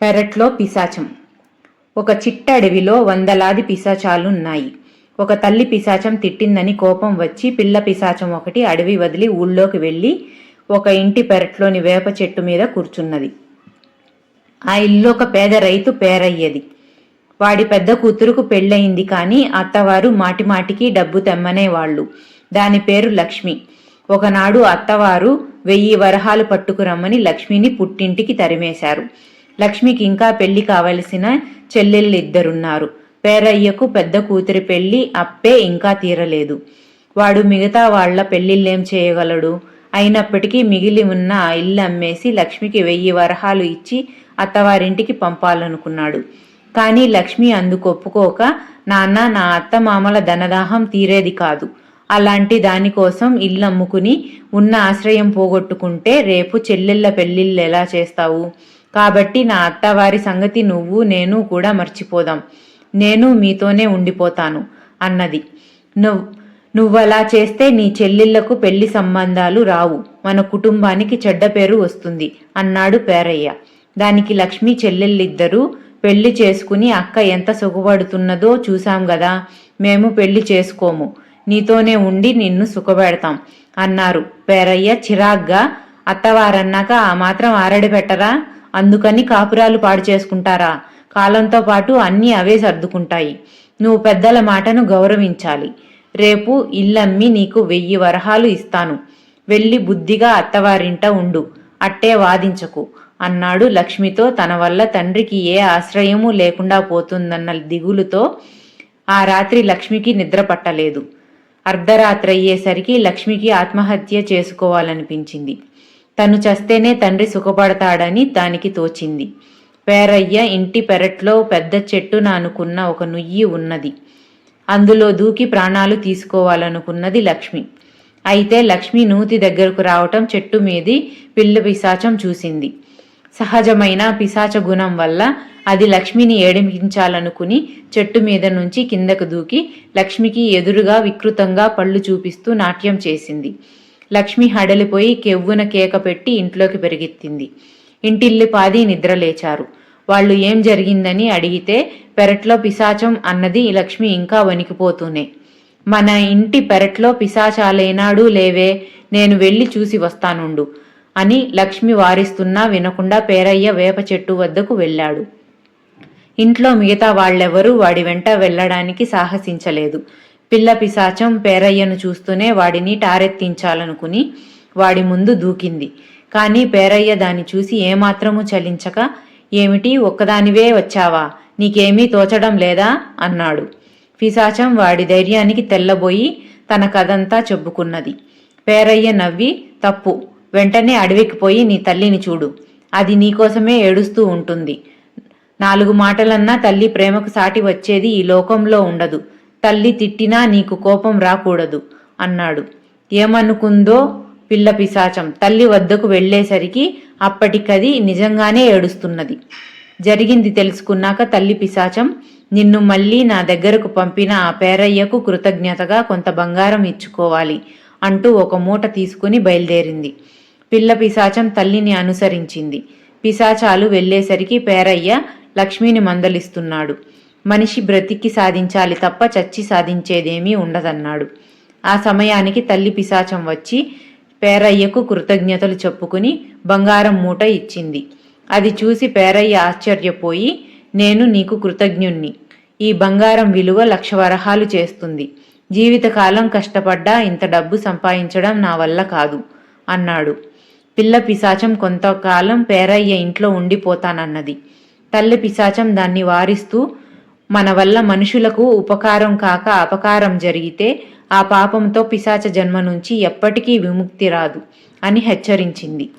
పెరట్లో పిశాచం. ఒక చిట్ట అడవిలో వందలాది పిశాచాలున్నాయి. ఒక తల్లి పిశాచం తిట్టిందని కోపం వచ్చి పిల్ల పిశాచం ఒకటి అడవి వదిలి ఊళ్ళోకి వెళ్ళి ఒక ఇంటి పెరట్లోని వేప చెట్టు మీద కూర్చున్నది. ఆ ఇల్లు ఒక పేద రైతు పేరయ్యది. వాడి పెద్ద కూతురుకు పెళ్ళయింది కానీ అత్తవారు మాటిమాటికి డబ్బు తెమ్మనేవాళ్ళు దాని పేరు లక్ష్మి. ఒకనాడు అత్తవారు వెయ్యి వరహాలు పట్టుకురమ్మని లక్ష్మిని పుట్టింటికి తరిమేశారు. లక్ష్మికి ఇంకా పెళ్ళి కావలసిన చెల్లెళ్ళిద్దరున్నారు. పేరయ్యకు పెద్ద కూతురి పెళ్ళి అప్పే ఇంకా తీరలేదు. వాడు మిగతా వాళ్ళ పెళ్ళిళ్ళేం చేయగలడు? అయినప్పటికీ మిగిలి ఉన్న ఆ ఇల్లు అమ్మేసి లక్ష్మికి వెయ్యి వరహాలు ఇచ్చి అత్తవారింటికి పంపాలనుకున్నాడు. కానీ లక్ష్మి అందుకు ఒప్పుకోక నాన్న నా అత్త మామల ధనదాహం తీరేది కాదు. అలాంటి దానికోసం ఇల్లు అమ్ముకుని ఉన్న ఆశ్రయం పోగొట్టుకుంటే రేపు చెల్లెళ్ళ పెళ్ళిళ్ళు ఎలా చేస్తావు? కాబట్టి నా అత్తవారి సంగతి నువ్వు నేను కూడా మర్చిపోదాం. నేను మీతోనే ఉండిపోతాను అన్నది. నువ్వు నువ్వలా చేస్తే నీ చెల్లెళ్ళకు పెళ్ళి సంబంధాలు రావు. మన కుటుంబానికి చెడ్డ పేరు వస్తుంది అన్నాడు పేరయ్య. దానికి లక్ష్మి చెల్లెళ్ళిద్దరూ పెళ్ళి చేసుకుని అక్క ఎంత సుఖపడుతున్నదో చూశాం గదా మేము పెళ్ళి చేసుకోము. నీతోనే ఉండి నిన్ను సుఖపెడతాం అన్నారు. పేరయ్య చిరాగ్గా అత్తవారన్నాక ఆ మాత్రం ఆరడి పెట్టరా అందుకని కాపురాలు పాడు చేసుకుంటారా? కాలంతో పాటు అన్నీ అవే సర్దుకుంటాయి. నువ్వు పెద్దల మాటను గౌరవించాలి. రేపు ఇల్లమ్మి నీకు వెయ్యి వరహాలు ఇస్తాను. వెళ్ళి బుద్ధిగా అత్తవారింట ఉండు. అట్టే వాదించకు. అన్నాడు లక్ష్మితో తన వల్ల తండ్రికి ఏ ఆశ్రయము లేకుండా పోతుందన్న దిగులుతో ఆ రాత్రి లక్ష్మికి నిద్ర పట్టలేదు. అర్ధరాత్రి అయ్యేసరికి లక్ష్మికి ఆత్మహత్య చేసుకోవాలనిపించింది. తను చస్తేనే తండ్రి సుఖపడతాడని దానికి తోచింది. పేరయ్య ఇంటి పెరట్లో పెద్ద చెట్టున అనుకున్న ఒక నుయ్యి ఉన్నది. అందులో దూకి ప్రాణాలు తీసుకోవాలనుకున్నది లక్ష్మి. అయితే లక్ష్మి నూతి దగ్గరకు రావటం చెట్టు మీది పిల్ల పిశాచం చూసింది. సహజమైన పిశాచ గుణం వల్ల అది లక్ష్మిని ఏడిపించాలనుకుని చెట్టు మీద నుంచి కిందకు దూకి లక్ష్మికి ఎదురుగా వికృతంగా పళ్ళు చూపిస్తూ నాట్యం చేసింది. లక్ష్మి హడలిపోయి కెవ్వున కేక పెట్టి ఇంట్లోకి పెరిగెత్తింది. ఇంటిల్లి పాది నిద్రలేచారు వాళ్ళు ఏం జరిగిందని అడిగితే పెరట్లో పిశాచం అన్నది లక్ష్మి ఇంకా వణికిపోతూనే. మన ఇంటి పెరట్లో పిశాచాలేనాడు లేవే నేను వెళ్ళి చూసి వస్తానుండు అని లక్ష్మి వారిస్తున్నా వినకుండా పేరయ్య వేప చెట్టు వద్దకు వెళ్ళాడు. ఇంట్లో మిగతా వాళ్ళెవరూ వాడి వెంట వెళ్ళడానికి సాహసించలేదు. పిల్ల పిశాచం పేరయ్యను చూస్తూనే వాడిని టారెత్తించాలనుకుని వాడి ముందు దూకింది. కానీ పేరయ్య దాన్ని చూసి ఏమాత్రము చలించక ఏమిటి ఒక్కదానివే వచ్చావా? నీకేమీ తోచడం లేదా అన్నాడు. పిశాచం వాడి ధైర్యానికి తెల్లబోయి తన కథంతా చెప్పుకున్నది. పేరయ్య నవ్వి తప్పు. వెంటనే అడవికి పోయి నీ తల్లిని చూడు. అది నీకోసమే ఏడుస్తూ ఉంటుంది. నాలుగు మాటలన్నా తల్లి ప్రేమకు సాటి వచ్చేది ఈ లోకంలో ఉండదు. తల్లి తిట్టినా నీకు కోపం రాకూడదు అన్నాడు. ఏమనుకుందో పిల్ల పిశాచం. తల్లి వద్దకు వెళ్ళేసరికి అప్పటికది నిజంగానే ఏడుస్తున్నది. జరిగింది తెలుసుకున్నాక తల్లి పిశాచం నిన్ను మళ్ళీ నా దగ్గరకు పంపిన ఆ పేరయ్యకు కృతజ్ఞతగా కొంత బంగారం ఇచ్చుకోవాలి అంటూ ఒక మూట తీసుకుని బయలుదేరింది. పిల్ల పిశాచం తల్లిని అనుసరించింది. పిశాచాలు వెళ్ళేసరికి పేరయ్య లక్ష్మిని మందలిస్తున్నాడు. మనిషి బ్రతికి సాధించాలి తప్ప చచ్చి సాధించేదేమీ ఉండదన్నాడు. ఆ సమయానికి తల్లి పిశాచం వచ్చి పేరయ్యకు కృతజ్ఞతలు చెప్పుకుని బంగారం మూట ఇచ్చింది. అది చూసి పేరయ్య ఆశ్చర్యపోయి నేను నీకు కృతజ్ఞుణ్ణి. ఈ బంగారం విలువ లక్ష వరహాలు చేస్తుంది. జీవితకాలం కష్టపడ్డా ఇంత డబ్బు సంపాదించడం నా వల్ల కాదు అన్నాడు. పిల్ల పిశాచం కొంతకాలం పేరయ్య ఇంట్లో ఉండిపోతానన్నది. తల్లి పిశాచం దాన్ని వారిస్తూ మన వల్ల మనుషులకు ఉపకారం కాక అపకారం జరిగితే ఆ పాపంతో పిశాచ జన్మ నుంచి ఎప్పటికీ విముక్తి రాదు అని హెచ్చరించింది.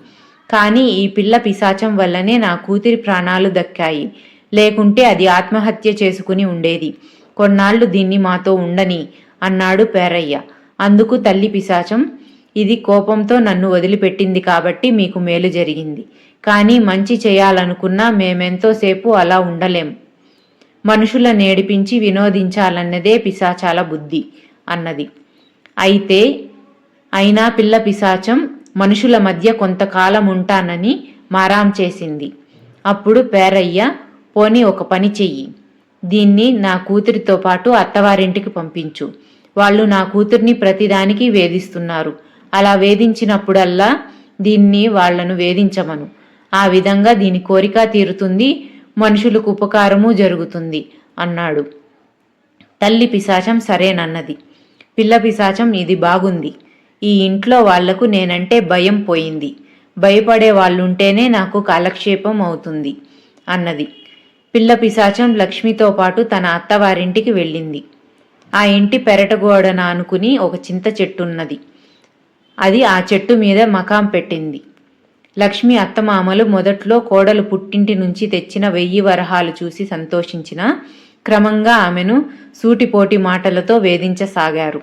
కానీ ఈ పిల్ల పిశాచం వల్లనే నా కూతురి ప్రాణాలు దక్కాయి. లేకుంటే అది ఆత్మహత్య చేసుకుని ఉండేది. కొన్నాళ్ళు దీన్ని మాతో ఉండని అన్నాడు పేరయ్య. అందుకు తల్లి పిశాచం ఇది కోపంతో నన్ను వదిలిపెట్టింది కాబట్టి మీకు మేలు జరిగింది. కానీ మంచి చేయాలనుకున్నా మేమెంతోసేపు అలా ఉండలేం. మనుషుల నేడిపించి వినోదించాలన్నదే పిశాచాల బుద్ధి అన్నది. అయితే అయినా పిల్ల పిశాచం మనుషుల మధ్య కొంతకాలం ఉంటానని మారాం చేసింది. అప్పుడు పేరయ్య పోని ఒక పని చెయ్యి. దీన్ని నా కూతురితో పాటు అత్తవారింటికి పంపించు. వాళ్ళు నా కూతుర్ని ప్రతిదానికి వేధిస్తున్నారు. అలా వేధించినప్పుడల్లా దీన్ని వాళ్ళను వేధించమను. ఆ విధంగా దీని కోరిక తీరుతుంది మనుషులకు ఉపకారము జరుగుతుంది అన్నాడు. తల్లి పిశాచం సరేనన్నది. పిల్ల పిశాచం ఇది బాగుంది. ఈ ఇంట్లో వాళ్ళకు నేనంటే భయం పోయింది. భయపడే వాళ్ళుంటేనే నాకు కాలక్షేపం అవుతుంది అన్నది. పిల్ల పిశాచం లక్ష్మితో పాటు తన అత్తవారింటికి వెళ్ళింది. ఆ ఇంటి పెరటగోడన అనుకుని ఒక చింత చెట్టున్నది. అది ఆ చెట్టు మీద మకాం పెట్టింది. లక్ష్మి అత్తమామలు మొదట్లో కోడలు పుట్టింటి నుంచి తెచ్చిన వెయ్యి వరహాలు చూసి సంతోషించిన క్రమంగా ఆమెను సూటిపోటి మాటలతో వేధించసాగారు.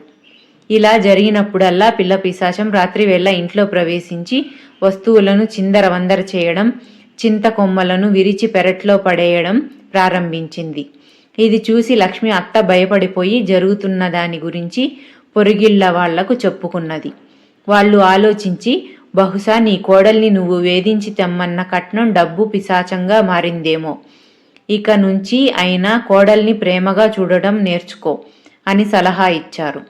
ఇలా జరిగినప్పుడల్లా పిల్ల పిశాచం రాత్రివేళ ఇంట్లో ప్రవేశించి వస్తువులను చిందరవందర చేయడం చింత కొమ్మలను విరిచి పెరట్లో పడేయడం ప్రారంభించింది. ఇది చూసి లక్ష్మి అత్త భయపడిపోయి జరుగుతున్న దాని గురించి పొరుగిళ్ళ వాళ్ళకు చెప్పుకున్నది. వాళ్ళు ఆలోచించి బహుశా నీ కోడల్ని నువ్వు వేధించి తెమ్మన్న కట్నం డబ్బు పిశాచంగా మారిందేమో. ఇక నుంచి అయినా కోడల్ని ప్రేమగా చూడడం నేర్చుకో అని సలహా ఇచ్చారు.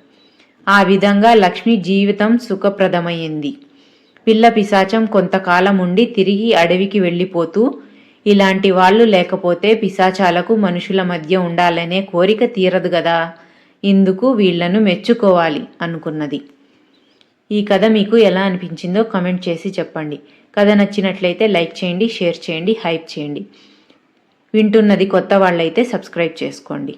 ఆ విధంగా లక్ష్మి జీవితం సుఖప్రదమైంది. పిల్ల పిశాచం కొంతకాలం ఉండి తిరిగి అడవికి వెళ్ళిపోతూ ఇలాంటి వాళ్ళు లేకపోతే పిశాచాలకు మనుషుల మధ్య ఉండాలనే కోరిక తీరదు గదా. ఇందుకు వీళ్ళను మెచ్చుకోవాలి అనుకున్నది. ఈ కథ మీకు ఎలా అనిపించిందో కమెంట్ చేసి చెప్పండి. కథ నచ్చినట్లయితే లైక్ చేయండి షేర్ చేయండి హైప్ చేయండి. వింటున్నది కొత్త వాళ్ళైతే సబ్స్క్రైబ్ చేసుకోండి.